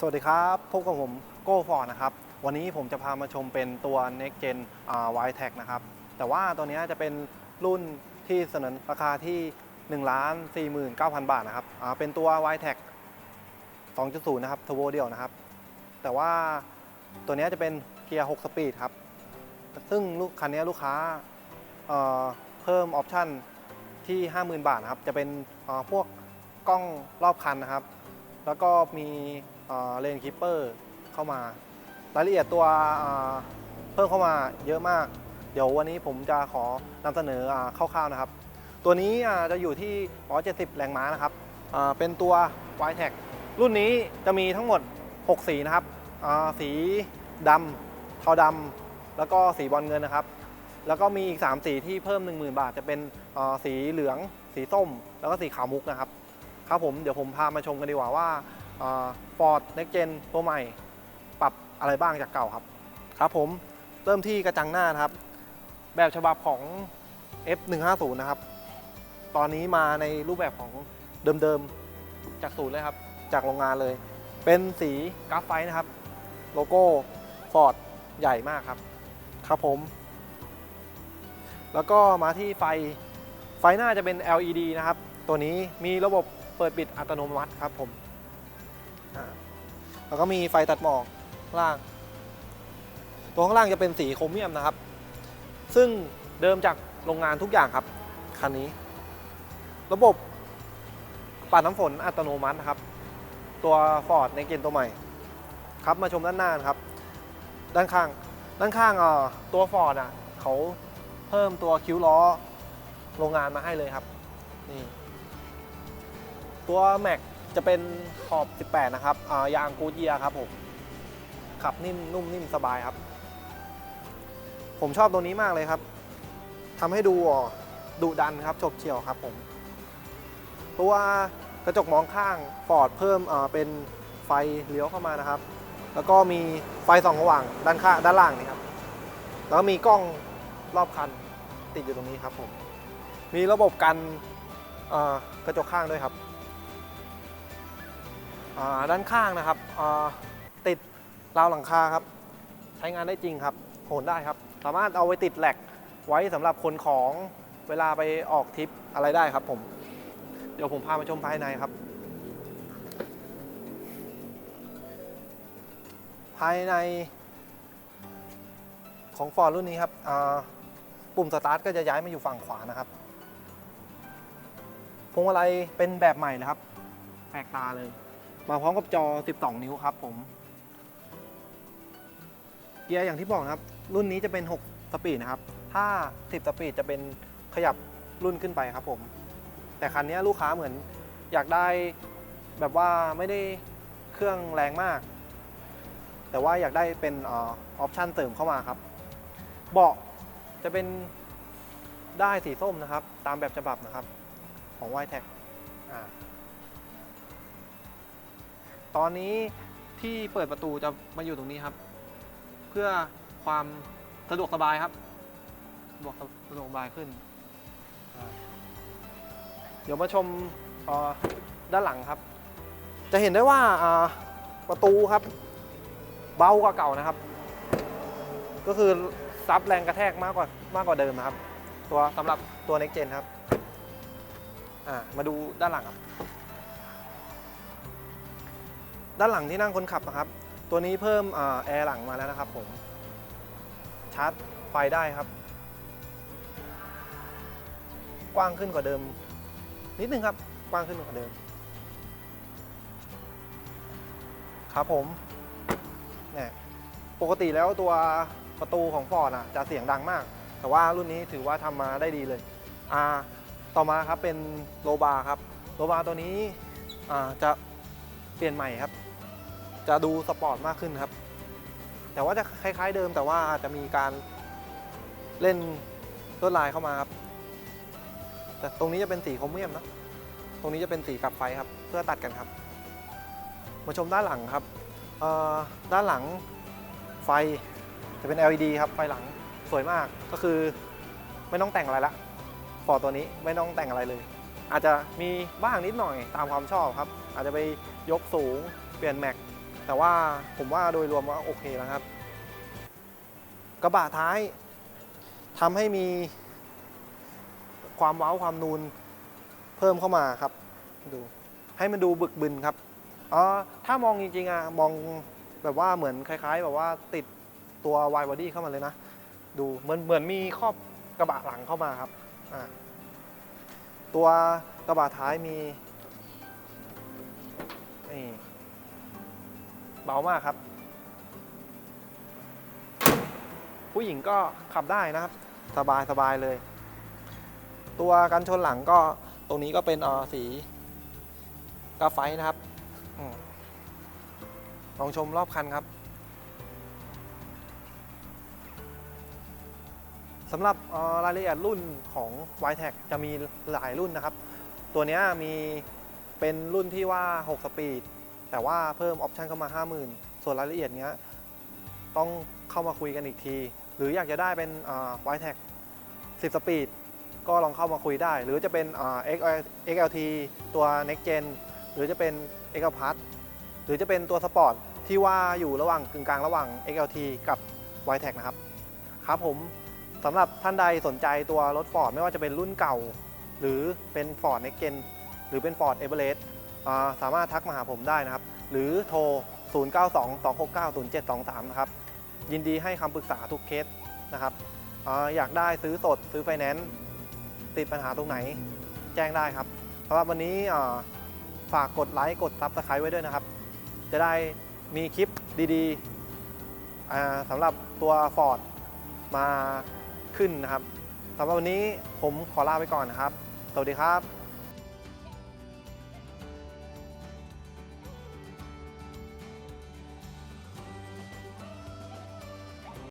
สวัสดีครับพบกับผมโก้ฟอร์นะครับ วันนี้ผมจะพามาชมเป็นตัว Next Gen อ่า y t e c นะครับ แต่ว่าตัวนี้จะเป็นรุ่นที่เสนอราคาที่1ล้าน49,000 บาทนะครับเป็นตัว y t e c 2.0 นะครับ Turbo เดียวนะครับ แต่ว่าตัวนี้จะเป็นเกียร์ 6 สปีดครับ ซึ่งลูกคันนี้ลูกค้าเเพิ่มออปชั่นที่ 50,000 บาทนะครับ จะเป็นพวกกล้องรอบคันนะครับ แล้วก็มี เลนคิปเปอร์เข้ามา รายละเอียดตัวเพิ่มเข้ามาเยอะมาก เดี๋ยววันนี้ผมจะขอนำเสนอคร่าวๆนะครับ ตัวนี้จะอยู่ที่ 170 แรงม้านะครับเป็นตัว y t e c รุ่นนี้จะมีทั้งหมด 6 สีนะครับสีดำเทาดำแล้วก็สีบอลเงินนะครับ แล้วก็มีอีก 3 สีที่เพิ่ม 10,000 บาท จะเป็นสีเหลือง สีส้ม แล้วก็สีขาวมุกนะครับ ครับผมเดี๋ยวผมพามาชมกันดีกว่าว่า ฟอร์ดเน็กเจนตัวใหม่ ปรับอะไรบ้างจากเก่าครับ ครับผมเริ่มที่กระจังหน้านะครับ แบบฉบับของ F150 นะครับ ตอนนี้มาในรูปแบบของเดิมๆ จากศูนย์เลยครับ จากโรงงานเลย เป็นสีกราฟไฟนะครับ โลโก้ฟอร์ดใหญ่มากครับ ครับผม แล้วก็มาที่ไฟไฟหน้าจะเป็น LED นะครับ ตัวนี้มีระบบเปิดปิดอัตโนมัติครับผม แล้วก็มีไฟตัดหมอกข้างล่าง ตัวข้างล่างจะเป็นสีโครเมียมนะครับ ซึ่งเดิมจากโรงงานทุกอย่างครับ คันนี้ ระบบปัดน้ำฝนอัตโนมัตินะครับ ตัว Ford ในเกณฑ์ตัวใหม่ ครับมาชมด้านหน้านะครับ ด้านข้าง ด้านข้างอ่อตัว Ford อะเขาเพิ่มตัวคิ้วล้อโรงงานมาให้เลยครับ นี่ ตัว Mac จะเป็นขอบ 18 นะครับอ่ายางกูเยียครับผมขับนิ่มนุ่มนิ่มสบายครับ ผมชอบตัวนี้มากเลยครับทำให้ดูดุดันครับฉบเฉียวครับผมตัวกระจกมองข้างฟอร์ดเพิ่มเอ่อเป็นไฟเลี้ยวเข้ามานะครับ แล้วก็มีไฟส่องสว่างด้านข้างด้านล่างนี่ครับ แล้วก็มีกล้องรอบคันติดอยู่ตรงนี้ครับผม มีระบบกันกระจกข้างด้วยครับ ด้านข้างนะครับติดราวหลังคาครับ ใช้งานได้จริงครับโหนได้ครับ สามารถเอาไว้ติดแหลกไว้สำหรับคนของเวลาไปออกทริปอะไรได้ครับผม เดี๋ยวผมพามาชมภายในครับ ภายในของฟอร์ดรุ่นนี้ครับปุ่มสตาร์ทก็จะย้ายมาอยู่ฝั่งขวานะครับพวงมาลัยเป็นแบบใหม่นะครับ แปลกตาเลย มาพร้อมกับจอ 12 นิ้วครับผม เกียร์อย่างที่บอกนะครับ รุ่นนี้จะเป็น 6 สปีดนะครับ ถ้า 10 สปีดจะเป็นขยับรุ่นขึ้นไปครับผม แต่คันนี้ลูกค้าเหมือนอยากได้แบบว่าไม่ได้เครื่องแรงมาก แต่ว่าอยากได้เป็นออปชันเสริมเข้ามาครับ เบาะจะเป็นได้สีส้มนะครับ ตามแบบฉบับนะครับ ของ y t e c อ่า ตอนนี้ที่เปิดประตูจะมาอยู่ตรงนี้ครับ เพื่อความสะดวกสบายครับสะดวกสะดวกสบายขึ้นอ่าเดี๋ยวมาชมเอ่อด้านหลังครับ จะเห็นได้ว่าอ่าประตูครับ เบากว่าเก่านะครับ ก็คือซับแรงกระแทกมากกว่ามากกว่าเดิมนะครับ ตัวสำหรับตัว Next Gen ครับอ่ามาดูด้านหลังครับ ด้านหลังที่นั่งคนขับนะครับ ตัวนี้เพิ่มอแอร์หลังมาแล้วนะครับผม ชาร์จไฟได้ครับ กว้างขึ้นกว่าเดิม นิดนึงครับ กว้างขึ้นกว่าเดิม ครับผมเนี่ยปกติแล้วตัวประตูของฟอร์ดอะจะเสียงดังมาก แต่ว่ารุ่นนี้ถือว่าทำมาได้ดีเลยอ่าต่อมาครับเป็นโลบาร์ครับ โลบาร์ตัวนี้อ่าจะเปลี่ยนใหม่ครับ จะดูสปอร์ตมากขึ้นครับ แต่ว่าจะคล้าย ๆ เดิมแต่ว่าอาจจะมีการเล่นลวดลายเข้ามาครับ แต่ตรงนี้จะเป็นสีโครเมียมนะ ตรงนี้จะเป็นสีกับไฟครับ เพื่อตัดกันครับ มาชมด้านหลังครับ ด้านหลังไฟจะเป็น LED ครับ ไฟหลังสวยมาก ก็คือไม่ต้องแต่งอะไรละฟอร์ตัวนี้ไม่ต้องแต่งอะไรเลย อาจจะมีบ้างนิดหน่อยตามความชอบครับ อาจจะไปยกสูงเปลี่ยนแม็ก แต่ว่าผมว่าโดยรวมว่าโอเคแล้วครับ กระบะท้ายทำให้มีความเว้าความนูนเพิ่มเข้ามาครับ ดูให้มันดูบึกบึนครับอ๋อถ้ามองจริงๆอะมองแบบว่าเหมือนคล้าย ๆ แบบว่าติดตัววายบอดี้เข้ามาเลยนะ ดูเหมือนเหมือนมีครอบกระบะหลังเข้ามาครับอ่าตัวกระบะท้ายมีนี่ เบามากครับ ผู้หญิงก็ขับได้นะครับ สบายสบายเลย ตัวกันชนหลังก็ตรงนี้ก็เป็นออสีกาไฟนะครับอลองชมรอบคันครับสำหรับรายละเอียดรุ่นของ y t e c จะมีหลายรุ่นนะครับ ตัวนี้มีเป็นรุ่นที่ว่า 6 สปีด แต่ว่าเพิ่มออปชันเข้ามา 50,000 ส่วนรายละเอียดเนี้ยต้องเข้ามาคุยกันอีกที หรืออยากจะได้เป็นวายแท็ก10 สปีด ก็ลองเข้ามาคุยได้ หรือจะเป็นอ่า XL XLT ตัว Next Gen หรือจะเป็น x l p a s หรือจะเป็นตัวสปอร์ตที่ว่าอยู่ระหว่างกึ่งกลางระหว่าง XLT กับ y t e c นะครับ ครับผมสำหรับท่านใดสนใจตัวรถ Ford ไม่ว่าจะเป็นรุ่นเก่า หรือเป็น Ford Next Gen หรือเป็น Ford Everest สามารถทักมาหาผมได้นะครับ หรือโทร 0922690723 นะครับ ยินดีให้คำปรึกษาทุกเคสนะครับออยากได้ซื้อสดซื้อไฟแนนซ์ติดปัญหาตรงไหนแจ้งได้ครับสำหรับวันนี้ฝากกดไลค์กดซับสไครต์ไว้ด้วยนะครับ จะได้มีคลิปดีๆสำหรับตัว Ford มาขึ้นนะครับสำหรับวันนี้ผมขอลาไปก่อนนะครับ สวัสดีครับ